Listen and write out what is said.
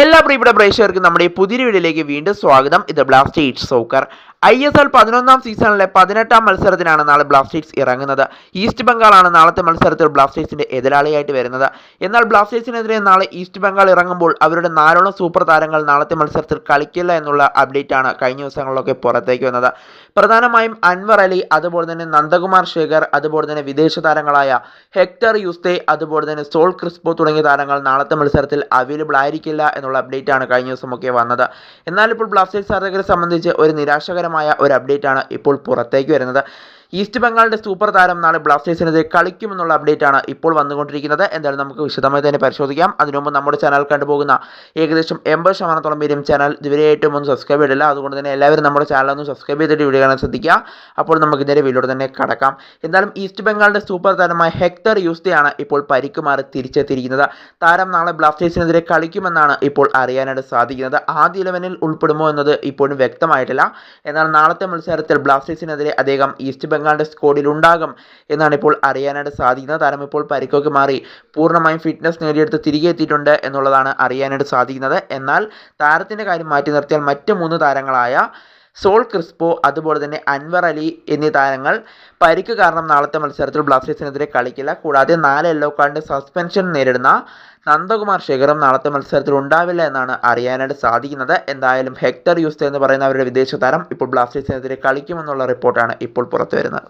എല്ലാ പ്രിയപ്പെട്ട പ്രേക്ഷകർക്കും നമ്മുടെ പുതിയ വീഡിയോയിലേക്ക് വീണ്ടും സ്വാഗതം. ഇത് Blasters soccer. I S L പതിനൊന്നാം സീസണിലെ പതിനെട്ടാം മത്സരത്തിനാണ് നാളെ ബ്ലാസ്റ്റേഴ്സ് ഇറങ്ങുന്നത്. ഈസ്റ്റ് ബംഗാളാണ് നാളത്തെ മത്സരത്തിൽ ബ്ലാസ്റ്റേഴ്സിന്റെ എതിരാളിയായിട്ട് വരുന്നത്. എന്നാൽ ബ്ലാസ്റ്റേഴ്സിനെതിരെ നാളെ ഈസ്റ്റ് ബംഗാൾ ഇറങ്ങുമ്പോൾ അവരുടെ നാലോളം സൂപ്പർ താരങ്ങൾ നാളത്തെ മത്സരത്തിൽ കളിക്കില്ല എന്നുള്ള അപ്ഡേറ്റ് ആണ് കഴിഞ്ഞ ദിവസങ്ങളിലൊക്കെ പുറത്തേക്ക് വന്നത്. പ്രധാനമായും അൻവർ അലി അതുപോലെ തന്നെ നന്ദകുമാർ ശേഖർ അതുപോലെ തന്നെ വിദേശ താരങ്ങളായ ഹെക്ടർ യുസ്തെ അതുപോലെ തന്നെ സോൾ ക്രിസ്പോ തുടങ്ങിയ താരങ്ങൾ നാളത്തെ മത്സരത്തിൽ അവൈലബിൾ ആയിരിക്കില്ല എന്നുള്ള അപ്ഡേറ്റ് ആണ് കഴിഞ്ഞ ദിവസമൊക്കെ വന്നത്. എന്നാൽ ഇപ്പോൾ ബ്ലാസ്റ്റേഴ്സ് ആരാധകരെ സംബന്ധിച്ച് ഒരു നിരാശകരമായ ഒരു അപ്ഡേറ്റ് ആണ് ഇപ്പോൾ പുറത്തേക്ക് വരുന്നത്. ഈസ്റ്റ് ബംഗാളിന്റെ സൂപ്പർ താരം നാളെ ബ്ലാസ്റ്റേഴ്സിനെതിരെ കളിക്കുമെന്നുള്ള അപ്ഡേറ്റ് ആണ് ഇപ്പോൾ വന്നുകൊണ്ടിരിക്കുന്നത്. എന്തായാലും നമുക്ക് വിശദമായി തന്നെ പരിശോധിക്കാം. അതിനുമുമ്പ് നമ്മുടെ ചാനൽ കണ്ടുപോകുന്ന ഏകദേശം എൺപത് ശതമാനത്തോളം പേരും ചാനൽ ഇതുവരെയായിട്ടും ഒന്ന് സബ്സ്ക്രൈബ് ചെയ്തില്ല അതുകൊണ്ട് തന്നെ എല്ലാവരും നമ്മുടെ ചാനൽ ഒന്ന് സബ്സ്ക്രൈബ് ചെയ്തിട്ട് വീഡിയോ കാണാൻ ശ്രദ്ധിക്കുക. അപ്പോൾ നമുക്ക് ഇതിന്റെ വീഡിയോട് തന്നെ കടക്കാം. എന്തായാലും ഈസ്റ്റ് ബംഗാളിന്റെ സൂപ്പർ താരമായ ഹെക്ടർ യൂസ്തയാണ് ഇപ്പോൾ പരിക്ക് മാറി തിരിച്ചെത്തിയിരിക്കുന്നത്. താരം നാളെ ബ്ലാസ്റ്റേഴ്സിനെതിരെ കളിക്കുമെന്നാണ് ഇപ്പോൾ അറിയാനായിട്ട് സാധിക്കുന്നത്. ആദ്യ ഇലവനിൽ ഉൾപ്പെടുമോ എന്നത് ഇപ്പോഴും വ്യക്തമായിട്ടില്ല. എന്നാൽ നാളത്തെ മത്സരത്തിൽ ബ്ലാസ്റ്റേഴ്സിനെതിരെ അദ്ദേഹം ഈസ്റ്റ് ബംഗാളിന്റെ സ്കോഡിൽ ഉണ്ടാകും എന്നാണ് ഇപ്പോൾ അറിയാനായിട്ട് സാധിക്കുന്നത്. താരം ഇപ്പോൾ പരിക്കൊക്കെ മാറി പൂർണമായും ഫിറ്റ്നസ് നേടിയെടുത്ത് തിരികെ എത്തിയിട്ടുണ്ട് എന്നുള്ളതാണ് അറിയാനായിട്ട് സാധിക്കുന്നത്. എന്നാൽ താരത്തിന്റെ കാര്യം മാറ്റി നിർത്തിയാൽ മറ്റ് മൂന്ന് താരങ്ങളായ സോൾ ക്രിസ്പോ അതുപോലെ തന്നെ അൻവർ അലി എന്നീ താരങ്ങൾ പരിക്ക് കാരണം നാളത്തെ മത്സരത്തിൽ ബ്ലാസ്റ്റേഴ്സിനെതിരെ കളിക്കില്ല. കൂടാതെ നാല് യെല്ലോ കാർഡിന്റെ സസ്പെൻഷൻ നേരിടുന്ന നന്ദകുമാർ ശേഖരം നാളത്തെ മത്സരത്തിൽ ഉണ്ടാവില്ല എന്നാണ് അറിയാനായിട്ട് സാധിക്കുന്നത്. എന്തായാലും ഹെക്ടർ യൂസ്ത എന്ന് പറയുന്ന അവരുടെ വിദേശ താരം ഇപ്പോൾ ബ്ലാസ്റ്റേഴ്സിനെതിരെ കളിക്കുമെന്നുള്ള റിപ്പോർട്ടാണ് ഇപ്പോൾ പുറത്തു വരുന്നത്